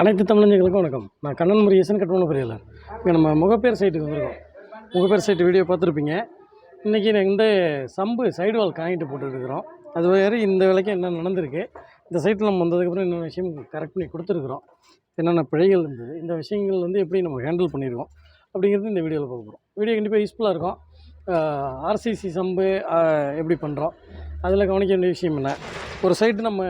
அனைத்து தமிழஞ்சங்களுக்கும் வணக்கம். நான் கண்ணன் முருகேசன் கட்டண பொறியாளர் இங்கே நம்ம முகப்பேர் சைட்டுக்கு வந்திருக்கோம். முகப்பேர் சைட்டு வீடியோ பார்த்துருப்பீங்க. இன்றைக்கி நான் இந்த சம்பு சைடு வால் காயிட்டு போட்டுருக்குறோம். அது வேறு இந்த விலைக்கு என்ன நடந்திருக்கு இந்த சைட்டில் நம்ம வந்ததுக்கப்புறம் என்னென்ன விஷயம் கரெக்ட் பண்ணி கொடுத்துருக்குறோம் என்னென்ன பிழைகள் இருந்தது இந்த விஷயங்கள் வந்து எப்படி நம்ம ஹேண்டில் பண்ணியிருக்கோம் அப்படிங்கிறது இந்த வீடியோவில் பார்க்க போகிறோம் வீடியோ கண்டிப்பாக யூஸ்ஃபுல்லாக இருக்கும். ஆர்சிசி சம்பு எப்படி பண்ணுறோம் அதில் கவனிக்க வேண்டிய விஷயம் என்ன? ஒரு சைட்டு நம்ம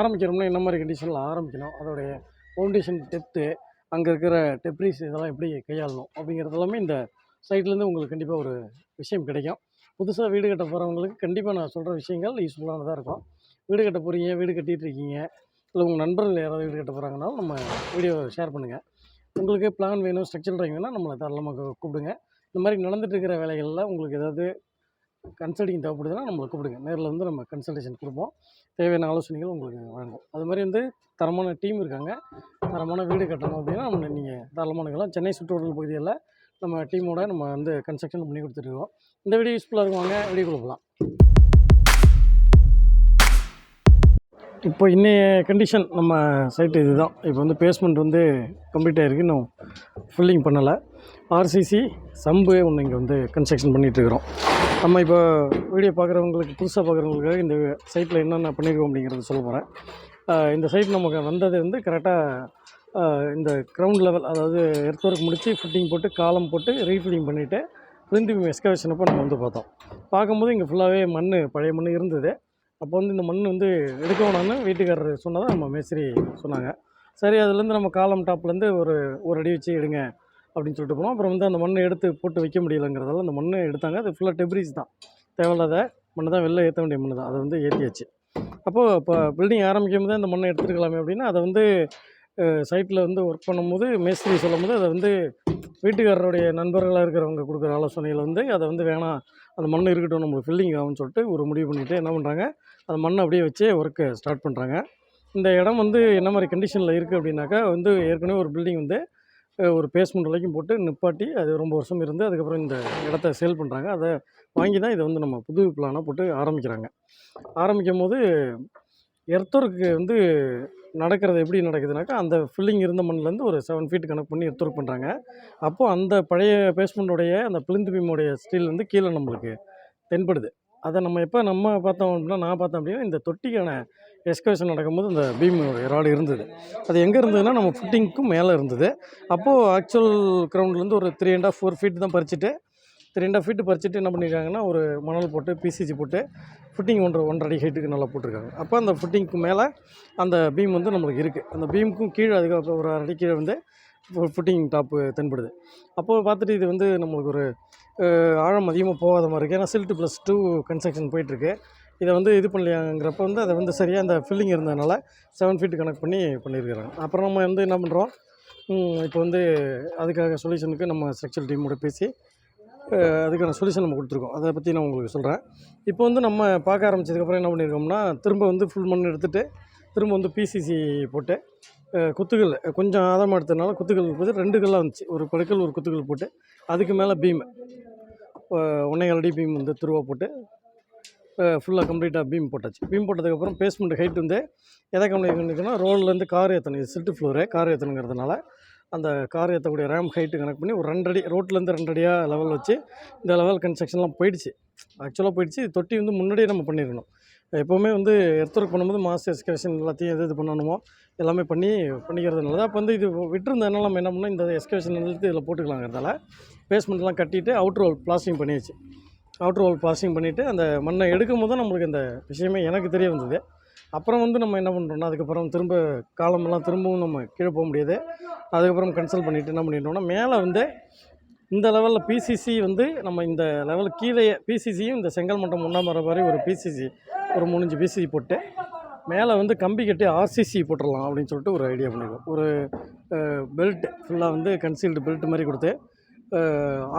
ஆரம்பிக்கிறோம்னா என்ன மாதிரி கண்டிஷனில் ஆரம்பிக்கணும் அதோடைய ஃபவுண்டேஷன் டெப்த்து அங்கே இருக்கிற டெப்ரிஸ் இதெல்லாம் எப்படி கையாளணும் அப்படிங்கிறது எல்லாமே இந்த சைட்லேருந்து உங்களுக்கு கண்டிப்பாக ஒரு விஷயம் கிடைக்கும். புதுசாக வீடு கட்ட போகிறவங்களுக்கு கண்டிப்பாக நான் சொல்கிற விஷயங்கள் யூஸ்ஃபுல்லானதாக இருக்கும். வீடு கட்ட போகிறீங்க வீடு கட்டிகிட்டு இருக்கீங்க இல்லை உங்கள் நண்பர்கள் யாராவது வீடு கட்ட போகிறாங்கனாலும் நம்ம வீடியோ ஷேர் பண்ணுங்கள் உங்களுக்கு பிளான் வேணும் ஸ்ட்ரக்சர் ட்ராயிங் நம்மளை தாராளமாக கூப்பிடுங்க. இந்த மாதிரி நடந்துகிட்டு இருக்கிற வேலைகளில் உங்களுக்கு ஏதாவது கன்சல்டிங் தேவைப்படுதுன்னா நம்மளை கூப்பிடுங்க. நேரில் வந்து நம்ம கன்சல்டேஷன் கொடுப்போம். தேவையான ஆலோசனைகள் உங்களுக்கு வழங்குவோம் அது மாதிரி வந்து தரமான டீம் இருக்காங்க. தரமான வீடு கட்டணும் அப்படின்னா நம்ம நீங்கள் தாராளமான சென்னை சுற்றுவட்டல் பகுதியில் நம்ம டீமோட நம்ம வந்து கன்ஸ்ட்ரக்ஷன் பண்ணி கொடுத்துருக்கோம் இந்த வீடியோ யூஸ்ஃபுல்லாக இருக்குவாங்க வீடியோ கொடுக்கலாம் இப்போ இன்றைய கண்டிஷன் நம்ம சைட்டு இதுதான். இப்போ வந்து பேஸ்மெண்ட் வந்து கம்ப்ளீட் ஆகிருக்கு இன்னும் ஃபில்லிங் பண்ணலை. ஆர்சிசி சம்பு ஒன்று இங்கே வந்து கன்ஸ்ட்ரக்ஷன் பண்ணிகிட்ருக்குறோம் நம்ம இப்போ வீடியோ பார்க்குறவங்களுக்கு புதுசாக பார்க்குறவங்களுக்காக இந்த சைட்டில் என்னென்ன பண்ணியிருக்கோம் அப்படிங்கிறத சொல்ல போகிறேன் இந்த சைட் நமக்கு வந்தது வந்து கரெக்டாக இந்த கிரவுண்ட் லெவல் அதாவது எர்த் ஒர்க் முடித்து ஃபிட்டிங் போட்டு காலம் போட்டு ரீஃபில்லிங் பண்ணிவிட்டு திரும்பி எஸ்கவேஷன் அப்போ நம்ம வந்து பார்த்தோம். பார்க்கும்போது இங்கே ஃபுல்லாகவே மண் பழைய மண் இருந்தது. அப்போ வந்து இந்த மண் வந்து எடுக்கணும்னு வீட்டுக்காரர் சொன்னதாக நம்ம மேஸ்திரி சொன்னாங்க. சரி அதுலேருந்து நம்ம காலம் டாப்லேருந்து ஒரு ஒரு அடி வச்சு எடுங்க அப்படின்னு சொல்லிட்டு போனோம். அப்புறம் வந்து அந்த மண்ணை எடுத்து போட்டு வைக்க முடியலங்கிறதால அந்த மண்ணை எடுத்தாங்க. அது ஃபுல்லாக டெப்ரிஸ் தான். தேவையில்லாத மண்ணை தான் வெளில ஏற்ற வேண்டிய மண்ணு தான். அதை வந்து ஏற்றியாச்சு அப்போது இப்போ பில்டிங் ஆரம்பிக்கும் போது அந்த மண்ணை எடுத்துருக்கலாமே அப்படின்னா அதை வந்து சைட்டில் வந்து ஒர்க் பண்ணும்போது மேஸ்திரி சொல்லும்போது அதை வந்து வீட்டுக்காரருடைய நண்பர்களாக இருக்கிறவங்க கொடுக்குற ஆலோசனையில் வந்து அதை வந்து வேணாம். அந்த மண் இருக்கட்டும் நம்மளுக்கு ஃபில்லிங் ஆகும்னு சொல்லிட்டு ஒரு முடிவு பண்ணிவிட்டு என்ன பண்ணுறாங்க அந்த மண்ணை அப்படியே வச்சு ஒர்க்கை ஸ்டார்ட் பண்ணுறாங்க இந்த இடம் வந்து என்ன மாதிரி கண்டிஷனில் இருக்குது அப்படின்னாக்கா வந்து ஏற்கனவே ஒரு பில்டிங் வந்து ஒரு பேஸ்மெண்ட் வரைக்கும் போட்டு நிப்பாட்டி அது ரொம்ப வருஷம் இருந்து அதுக்கப்புறம் இந்த இடத்த சேல் பண்ணுறாங்க அதை வாங்கி தான் இதை வந்து நம்ம புது பிளானாக போட்டு ஆரம்பிக்கிறாங்க. ஆரம்பிக்கும் போது எர்த்தொர்க்கு வந்து நடக்கிறது எப்படி நடக்குதுனாக்கா அந்த ஃபில்லிங் இருந்த மண்ணிலேருந்து ஒரு செவன் ஃபீட் கணக்கு பண்ணி எர்த்தொர்க் பண்ணுறாங்க அப்போது அந்த பழைய பேஸ்மெண்ட்டோடைய அந்த பிளிந்து பீமோடைய ஸ்டீல் வந்து கீழே நம்மளுக்கு தென்படுது. அதை நம்ம எப்போ நம்ம பார்த்தோம் அப்படின்னா நான் பார்த்தேன் அப்படின்னா இந்த தொட்டிக்கான எஸ்கவேஷன் நடக்கும்போது அந்த பீம் ராடு இருந்தது. அது எங்கே இருந்ததுன்னா நம்ம ஃபுட்டிங்க்கும் மேலே இருந்தது. அப்போது ஆக்சுவல் கிரவுண்ட்லேருந்து ஒரு three and half four feet தான் பறிச்சுட்டு த்ரீ அண்ட் ஆஃப் ஃபீட் பறிச்சுட்டு என்ன பண்ணியிருக்காங்கன்னா ஒரு மணல் போட்டு பிசிசி போட்டு ஃபுட்டிங் ஒன்றரை ஒன்றரை அடி ஹைட்டுக்கு நல்லா போட்டிருக்காங்க. அப்போ அந்த ஃபுட்டிங்க்கு மேலே அந்த பீம் வந்து நம்மளுக்கு இருக்குது அந்த பீமுக்கும் கீழே அதுக்கு ஒரு அரை அடி கீழே வந்து ஃபுட்டிங் டாப்பு தென்படுது. அப்போது பார்த்துட்டு இது வந்து நம்மளுக்கு ஒரு ஆழம் அதிகமாக போகாத மாதிரி இருக்குது ஏன்னா சில்ட்டு ப்ளஸ் டூ கன்ஸ்ட்ரக்ஷன் போயிட்டுருக்கு. இதை வந்து இது பண்ணலையாங்கிறப்ப வந்து அதை வந்து சரியாக அந்த ஃபில்லிங் இருந்ததுனால செவன் ஃபீட் கனெக்ட் பண்ணி பண்ணியிருக்கிறாங்க. அப்புறம் நம்ம வந்து என்ன பண்ணுறோம் இப்போ வந்து அதுக்காக சொல்யூஷனுக்கு நம்ம ஸ்ட்ரக்சர் டீமோட பேசி அதுக்கான சொல்யூஷன் நம்ம கொடுத்துருக்கோம். அதை பற்றி நான் உங்களுக்கு சொல்கிறேன் இப்போ வந்து நம்ம பார்க்க ஆரம்பிச்சதுக்கப்புறம் என்ன பண்ணியிருக்கோம்னா திரும்ப வந்து ஃபுல் மண் எடுத்துகிட்டு திரும்ப வந்து பிசிசி போட்டு குத்துக்கல் குத்துகள் கொஞ்சம் ஆதாரமாக எடுத்ததுனால குத்துகள் போட்டு ரெண்டு கல்லாக வந்துச்சு ஒரு படுக்கல் ஒரு குத்துகள் போட்டு அதுக்கு மேலே பீம் ஒன்றே அடி பீம் வந்து துருவா போட்டு ஃபுல்லாக கம்ப்ளீட்டாக பீம் போட்டாச்சு. பீம் போட்டதுக்கப்புறம் பேஸ்மெண்ட் ஹைட் வந்து எதை கம்ப்ளீட் பண்ணிக்கணும் ரோட்லேருந்து கார் ஏற்றணும் இது சில்ட்டு ஃப்ளோரு கார் ஏற்றணுங்கிறதுனால அந்த கார் ஏற்றக்கூடிய ரேம் ஹைட்டு கணக்கு பண்ணி ஒரு ரெண்டடி ரோட்லேருந்து ரெண்டடியாக லெவல் வச்சு இந்த லெவல் கன்ஸ்ட்ரக்ஷன்லாம் போயிடுச்சு. ஆக்சுவலாக போயிடுச்சு. தொட்டி வந்து முன்னாடியே நம்ம பண்ணிடணும் எப்போவுமே வந்து எர்த்ஒர்க் பண்ணும்போது மாஸ் எஸ்கவேஷன் எல்லாத்தையும் எது இது பண்ணணுமோ எல்லாமே பண்ணி பண்ணிக்கிறது நல்லது. அப்போ வந்து இது விட்டுருந்ததுனால நம்ம என்ன பண்ணோம் இந்த எஸ்கவேஷன் எடுத்து இதில் போட்டுக்கலாங்கிறதால பேஸ்மெண்ட்லாம் கட்டிட்டு அவுட்ரு ரோல் பிளாஸ்டிங் பண்ணியாச்சு. அவுட்ரு ரோல் பிளாஸ்டிங் பண்ணிவிட்டு அந்த மண்ணை எடுக்கும் போது தான் நம்மளுக்கு இந்த விஷயமே எனக்கு தெரிய வந்தது. அப்புறம் வந்து நம்ம என்ன பண்ணுறோம்னா அதுக்கப்புறம் திரும்ப காலமெல்லாம் திரும்பவும் நம்ம கீழே போக முடியாது. அதுக்கப்புறம் கன்சல்ட் பண்ணிவிட்டு என்ன பண்ணிட்டோம்னா மேலே வந்து இந்த லெவலில் பிசிசி வந்து நம்ம இந்த லெவல் கீழே பிசிசியும் இந்த செங்கல் மட்டம் ஒன்றாம் வர மாதிரி ஒரு பிசிசி ஒரு மூணஞ்சு பிசிசி போட்டு மேலே வந்து கம்பி கட்டி ஆர்சிசி போட்டுடலாம் அப்படின்னு சொல்லிட்டு ஒரு ஐடியா பண்ணியிருக்கோம் ஒரு பெல்ட் ஃபுல்லாக வந்து கன்சீல்டு பெல்ட் மாதிரி கொடுத்து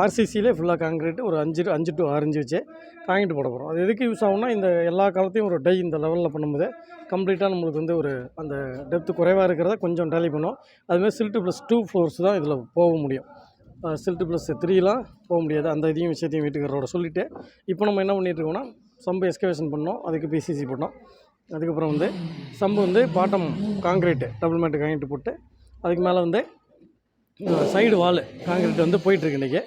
ஆர்சிசிலே ஃபுல்லாக காங்கிரீட் ஒரு அஞ்சு அஞ்சு டு ஆரஞ்சு வச்சு காங்கிட்டு போட போகிறோம் அது எதுக்கு யூஸ் ஆகும்னா இந்த எல்லா காலத்தையும் ஒரு டை இந்த லெவலில் பண்ணும்போது கம்ப்ளீட்டாக நம்மளுக்கு வந்து ஒரு அந்த டெப்த்து குறைவாக இருக்கிறத கொஞ்சம் டேலி பண்ணும் அதுமாதிரி சில்ட்டு ப்ளஸ் டூ ஃப்ளோர்ஸ் தான் இதில் போக முடியும். சில்ட்டு ப்ளஸ் த்ரீலாம் போக முடியாது. அந்த இதையும் விஷயத்தையும் வீட்டுக்காரரோட சொல்லிவிட்டு இப்போ நம்ம என்ன பண்ணிகிட்ருக்கோம்னா சம்பு எஸ்கவேஷன் பண்ணோம். அதுக்கு பிசிசி போட்டோம். அதுக்கப்புறம் வந்து சம்பு வந்து bottom concrete double mat concrete போட்டு அதுக்கு மேலே வந்து சைடு வால் காங்கிரீட் வந்து போயிட்டுருக்கு இன்றைக்கி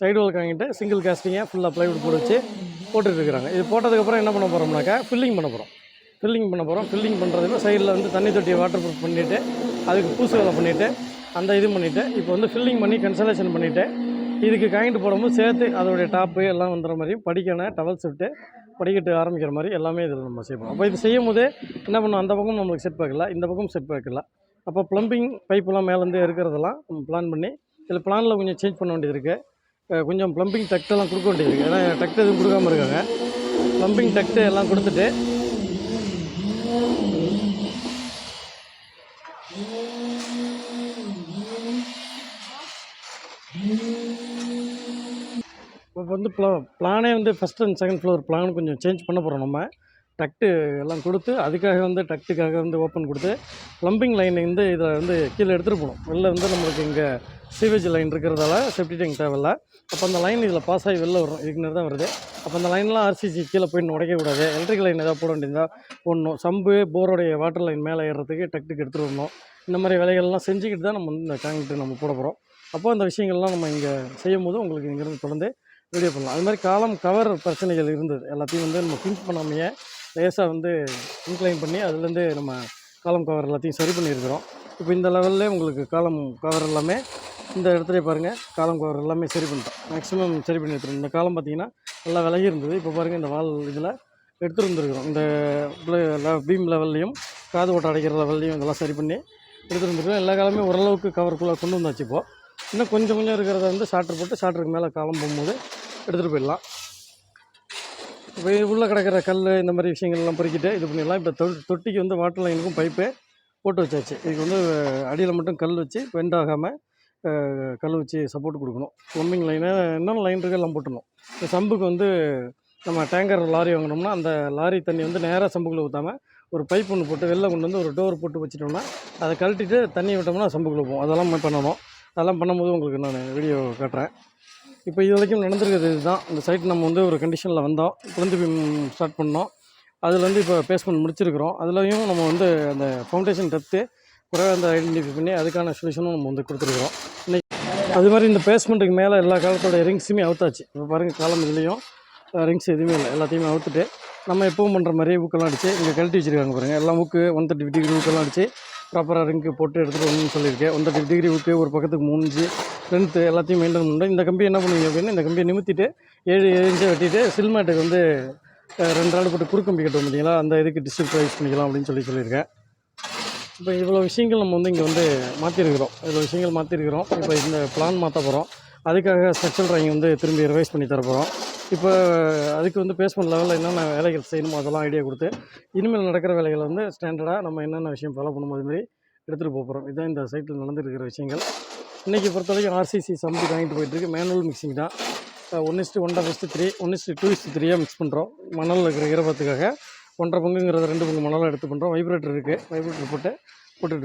சைடு வால் காங்கிட்டு சிங்கிள் காஸ்டிங்கை ஃபுல்லாக ப்ளைவுட் போட்டு வச்சு போட்டுட்ருக்குறாங்க இது போட்டதுக்கப்புறம் என்ன பண்ண போகிறோம்னாக்கா ஃபில்லிங் பண்ண போகிறோம் ஃபில்லிங் பண்ண போகிறோம் ஃபில்லிங் பண்ணுறதுக்கு சைடில் வந்து தண்ணி தொட்டியை வாட்டர் ப்ரூஃப் பண்ணிவிட்டு அதுக்கு பூசு வேலை பண்ணிவிட்டு அந்த இது பண்ணிவிட்டு இப்போ வந்து ஃபில்லிங் பண்ணி கன்சலேஷன் பண்ணிவிட்டு இதுக்கு காயின்ட்டு போடும்போது சேர்த்து அதோடைய டாப்பு எல்லாம் வந்துடுற மாதிரியும் படிக்கணும் டவல் ஷிஃப்ட்டு படிக்கட்டு ஆரம்பிக்கிற மாதிரி எல்லாமே இதில் நம்ம செய்வோம் அப்போ இது செய்யும் போதே என்ன பண்ணும் அந்த பக்கம் நம்மளுக்கு செட் பார்க்கல இந்த பக்கம் செட் பார்க்கல அப்போ ப்ளம்பிங் பைப்பெல்லாம் மேலேருந்து இருக்கிறதெல்லாம் நம்ம பிளான் பண்ணி இதில் பிளானில் கொஞ்சம் சேஞ்ச் பண்ண வேண்டியது இருக்குது கொஞ்சம் ப்ளம்பிங் டக்டெல்லாம் கொடுக்க வேண்டியது இருக்குது ஏன்னா டக்ட் எதுவும் கொடுக்காம இருக்காங்க. ப்ளம்பிங் டக்ட்டு எல்லாம் கொடுத்துட்டு இப்போ வந்து ப்ளா பிளானே வந்து first and second floor plan கொஞ்சம் சேஞ்ச் பண்ண போகிறோம் நம்ம. டக்ட்டு எல்லாம் கொடுத்து அதுக்காக வந்து டக்ட்டுக்காக வந்து ஓப்பன் கொடுத்து ப்ளம்பிங் லைன் வந்து இதில் வந்து கீழே எடுத்துகிட்டு போகணும். வெளில வந்து நம்மளுக்கு இங்கே சீவேஜ் லைன் இருக்கிறதால செப்டி டேங்க் தேவையில்ல. அப்போ அந்த லைன் இதில் பாஸ் ஆகி வெளில வரும் இதுக்கு தான் வருது. அப்போ அந்த லைன்லாம் ஆர்சிசி கீழே போய் உடைக்கக்கூடாது எலக்ட்ரிக் லைன் ஏதாவது போட வேண்டியதா போடணும் சம்பு போரோடைய வாட்டர் லைன் மேலே ஏறுறதுக்கு டக்ட்டுக்கு எடுத்துகிட்டு வரணும். இந்த மாதிரி வேலைகள்லாம் செஞ்சுக்கிட்டு தான் நம்ம வந்து இந்த காங்கிட்டு நம்ம போட போகிறோம் அப்போ அந்த விஷயங்கள்லாம் நம்ம இங்கே செய்யும் போது உங்களுக்கு இங்கேருந்து தொடர்ந்து வீடியோ பண்ணலாம் அது மாதிரி காலம் கவர் பிரச்சனைகள் இருந்தது. எல்லாத்தையும் வந்து நம்ம பிங்க் பண்ணாமையே லேசாக வந்து இன்க்ளைன் பண்ணி அதுலேருந்து நம்ம காலம் கவர் எல்லாத்தையும் சரி பண்ணியிருக்கிறோம். இப்போ இந்த லெவல்லே உங்களுக்கு காலம் கவர் எல்லாமே இந்த இடத்துல பாருங்கள் காலம் கவர் எல்லாமே சரி பண்ணிட்டோம். மேக்ஸிமம் சரி பண்ணி எடுத்துருவோம் இந்த காலம் பார்த்தீங்கன்னா நல்லா விலகி இருந்தது. இப்போ பாருங்கள் இந்த வால் இதில் எடுத்துருந்துருக்குறோம் இந்த பீம் லெவல்லையும் காது ஓட்டை அடைக்கிற லெவல்லையும் இதெல்லாம் சரி பண்ணி எடுத்துருந்துருக்கோம் எல்லா காலமே ஓரளவுக்கு கவருக்குள்ளே கொண்டு வந்தாச்சு இப்போது இன்னும் கொஞ்சம் கொஞ்சம் இருக்கிறத வந்து ஷார்ட்ரு போட்டு ஷார்ட்டருக்கு மேலே காலம் போகும்போது எடுத்துகிட்டு போயிடலாம். இப்போ உள்ளே கிடக்கிற கல் இந்த மாதிரி விஷயங்கள்லாம் பொறுக்கிட்டு இது பண்ணிடலாம். இப்போ தொ தொட்டிக்கு வந்து வாட்டர் லைனுக்கும் பைப்பு போட்டு வச்சாச்சு. இதுக்கு வந்து அடியில் மட்டும் கல் வச்சு வெண்டாகாமல் ஆகாமல் கல் வச்சு சப்போர்ட் கொடுக்கணும். ப்ளம்பிங் லைனு என்னென்ன லைன் இருக்கு எல்லாம் போட்டுடணும். இந்த சம்புக்கு வந்து நம்ம டேங்கர் லாரி வாங்கினோம்னா அந்த லாரி தண்ணி வந்து நேராக சம்புக்குள்ளே ஊற்றாமல் ஒரு பைப் ஒன்று போட்டு வெளில கொண்டு வந்து ஒரு டோர் போட்டு வச்சுட்டோம்னா அதை கழட்டிட்டு தண்ணி விட்டோம்னா சம்புக்குள்ளே போகும். அதெல்லாம் பண்ணணும். அதெல்லாம் பண்ணும்போது உங்களுக்கு நான் வீடியோ காட்டுறேன். இப்போ இது வரைக்கும் நடந்திருக்கிறது இதுதான். இந்த சைட் நம்ம வந்து ஒரு கண்டிஷனில் வந்தோம். குழந்தை ஸ்டார்ட் பண்ணோம். அதில் வந்து இப்போ பேஸ்மெண்ட் முடிச்சிருக்கிறோம். அதுலேயும் நம்ம வந்து அந்த ஃபவுண்டேஷன் டெப்த்து குறைவாக அந்த ஐடென்டிஃபை பண்ணி அதுக்கான சொல்யூஷனும் நம்ம வந்து கொடுத்துருக்குறோம். இன்றைக்கி அது மாதிரி இந்த பேஸ்மெண்ட்டுக்கு மேலே எல்லா காலத்தோட ரிங்ஸுமே அவுத்தாச்சு. இப்போ பாருங்கள் காலம் இதுலேயும் ரிங்ஸ் எதுவுமே இல்லை. எல்லாத்தையுமே அவுத்துட்டு நம்ம எப்பவும் பண்ணுற மாதிரியே ஊக்கெல்லாம் அடித்து இங்கே கழட்டி வச்சுருக்காங்க பாருங்கள் எல்லாம் ஊக்கு ஒன் தேர்ட்டி டிகிரி ஊக்கெல்லாம் அடித்து ப்ராப்பராக ரிங்கு போட்டு எடுத்துகிட்டு வரணும்னு சொல்லியிருக்கேன். ஒன் தேர்ட்டி டிகிரி விட்டு ஒரு பக்கத்துக்கு மூஞ்சி லென்த்து எல்லாத்தையும் மெயின்டைன் பண்ணுறோம் இந்த கம்பி என்ன பண்ணுவீங்க அப்படின்னா இந்த கம்பியை நிமித்திட்டு ஏழு ஏழு இன்ச்சை வெட்டிட்டு சில்மேட்டுக்கு வந்து ரெண்டு நாள் போட்டு குறுக்கம்பி கட்ட பார்த்தீங்களா? அந்த இதுக்கு டிஸ்ட்ரிக்ட் யூஸ் பண்ணிக்கலாம் அப்படின்னு சொல்லி சொல்லியிருக்கேன். இப்போ இவ்வளோ விஷயங்கள் நம்ம வந்து இங்கே வந்து மாற்றிருக்கிறோம் இவ்வளோ விஷயங்கள் மாற்றிருக்கிறோம் இப்போ இந்த பிளான் மாற்ற போகிறோம் அதுக்காக ஸ்ட்ரக்சர் ட்ராயிங் வந்து திரும்பி ரிவைஸ் பண்ணி தர போகிறோம் இப்போ அதுக்கு வந்து பேஸ்மெண்ட் லெவலில் என்னென்ன வேலைகள் செய்யணுமோ அதெல்லாம் ஐடியா கொடுத்து இனிமேல் நடக்கிற வேலைகளை வந்து ஸ்டாண்டர்டாக நம்ம என்னென்ன விஷயம் ஃபாலோ பண்ணுமோ அதுமாரி எடுத்துகிட்டு போக போகிறோம் இதுதான் இந்த சைட்டில் நடந்துருக்கிற விஷயங்கள். இன்றைக்கி பொறுத்த வரைக்கும் ஆர்சிசி சம்பி வாங்கிட்டு போயிட்டுருக்கு. மேனுவல் மிக்சிங் தான். ஒன் இஸ்ட்டு ஒன்றரை is to three one is to two is to த்ரீயாக மிக்ஸ் பண்ணுறோம் மணலில் இருக்கிற ஈரப்பத்துக்காக ஒன்றரை பங்குங்கிறத ரெண்டு பங்கு மணலாக எடுத்து பண்ணுறோம் வைப்ரேட்டர் இருக்குது வைப்ரேட்டர் போட்டு போட்டுட்டு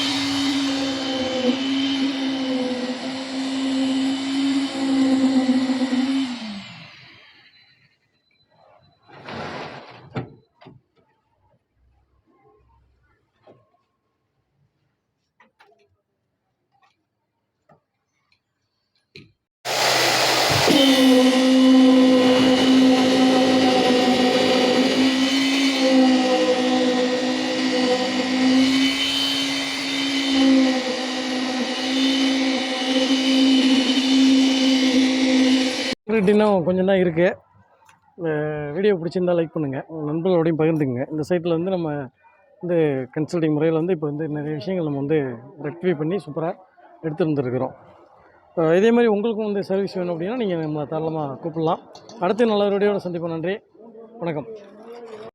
இன்னும் கொஞ்சம் தான் இருக்குது இந்த வீடியோ பிடிச்சிருந்தா லைக் பண்ணுங்கள் உங்கள் நண்பர்களோடையும் பகிர்ந்துக்குங்க. இந்த சைட்டில் வந்து நம்ம வந்து கன்சல்டிங் முறையில் வந்து இப்போ வந்து நிறைய விஷயங்கள் நம்ம வந்து ரெக்டிஃபை பண்ணி சூப்பராக எடுத்துருந்துருக்குறோம் இதே மாதிரி உங்களுக்கும் வந்து சர்வீஸ் வேணும் அப்படின்னா நீங்கள் நம்ம தாராளமாக கூப்பிடலாம். அடுத்து நல்ல வீடியோட சந்திப்போம். நன்றி. வணக்கம்.